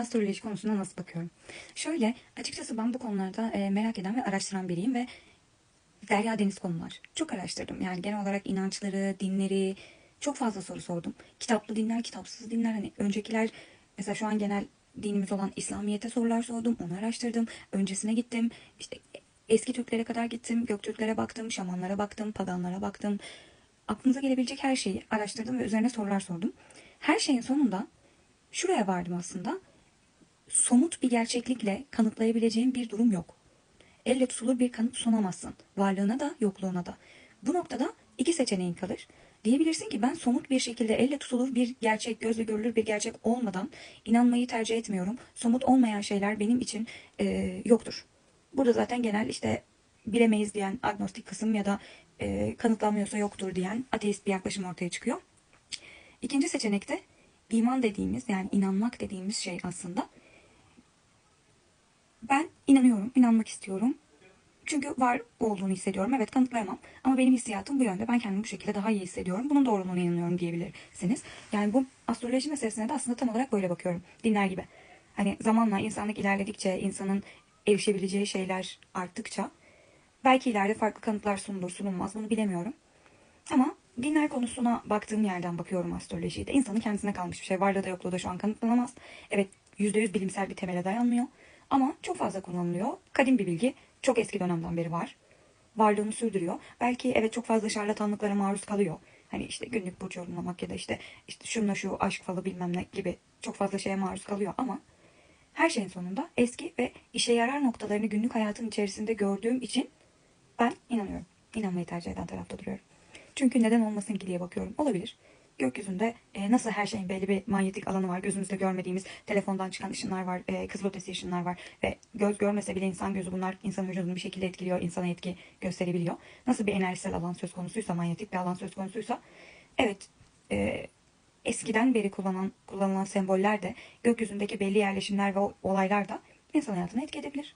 astroloji konusuna nasıl bakıyorum? Şöyle açıkçası ben bu konularda e, merak eden ve araştıran biriyim ve derya deniz konular. Çok araştırdım. Yani genel olarak inançları, dinleri çok fazla soru sordum. Kitaplı dinler, kitapsız dinler. Hani öncekiler mesela şu an genel dinimiz olan İslamiyet'e sorular sordum. Onu araştırdım. Öncesine gittim. İşte eski Türklere kadar gittim. Göktürklere baktım. Şamanlara baktım. Paganlara baktım. Aklınıza gelebilecek her şeyi araştırdım ve üzerine sorular sordum. Her şeyin sonunda şuraya vardım aslında. Somut bir gerçeklikle kanıtlayabileceğim bir durum yok. Elle tutulur bir kanıt sunamazsın. Varlığına da yokluğuna da. Bu noktada iki seçeneğin kalır. Diyebilirsin ki ben somut bir şekilde elle tutulur bir gerçek, gözle görülür bir gerçek olmadan inanmayı tercih etmiyorum. Somut olmayan şeyler benim için e, yoktur. Burada zaten genel işte bilemeyiz diyen agnostik kısım ya da e, kanıtlanmıyorsa yoktur diyen ateist bir yaklaşım ortaya çıkıyor. İkinci seçenekte iman dediğimiz yani inanmak dediğimiz şey aslında inanıyorum, inanmak istiyorum. Çünkü var olduğunu hissediyorum. Evet kanıtlayamam. Ama benim hissiyatım bu yönde. Ben kendimi bu şekilde daha iyi hissediyorum. Bunun doğruluğuna inanıyorum diyebilirsiniz. Yani bu astroloji meselesine de aslında tam olarak böyle bakıyorum. Dinler gibi. Hani zamanla insanlık ilerledikçe, insanın erişebileceği şeyler arttıkça belki ileride farklı kanıtlar sunulur, sunulmaz bunu bilemiyorum. Ama dinler konusuna baktığım yerden bakıyorum astrolojiyi de. İnsanın kendisine kalmış bir şey. Varlığı da yokluğu da şu an kanıtlanamaz. Evet %100 bilimsel bir temele dayanmıyor. Ama çok fazla kullanılıyor. Kadim bir bilgi. Çok eski dönemden beri var. Varlığını sürdürüyor. Belki evet çok fazla şarlatanlıklara maruz kalıyor. Hani işte günlük burç yorumlamak ya da işte işte şunla şu aşk falı bilmem ne gibi çok fazla şeye maruz kalıyor ama her şeyin sonunda eski ve işe yarar noktalarını günlük hayatın içerisinde gördüğüm için ben inanıyorum. İnanmayı tercih eden tarafta duruyorum. Çünkü neden olmasın ki diye bakıyorum. Olabilir. Gökyüzünde e, nasıl her şeyin belli bir manyetik alanı var. Gözümüzde görmediğimiz telefondan çıkan ışınlar var. E, kızılötesi ışınlar var. Ve göz görmese bile insan gözü bunlar insan vücudunu bir şekilde etkiliyor. insana etki gösterebiliyor. Nasıl bir enerjisel alan söz konusuysa, manyetik bir alan söz konusuysa. Evet e, eskiden beri kullanan, kullanılan semboller de gökyüzündeki belli yerleşimler ve olaylar da insan hayatına etki edebilir.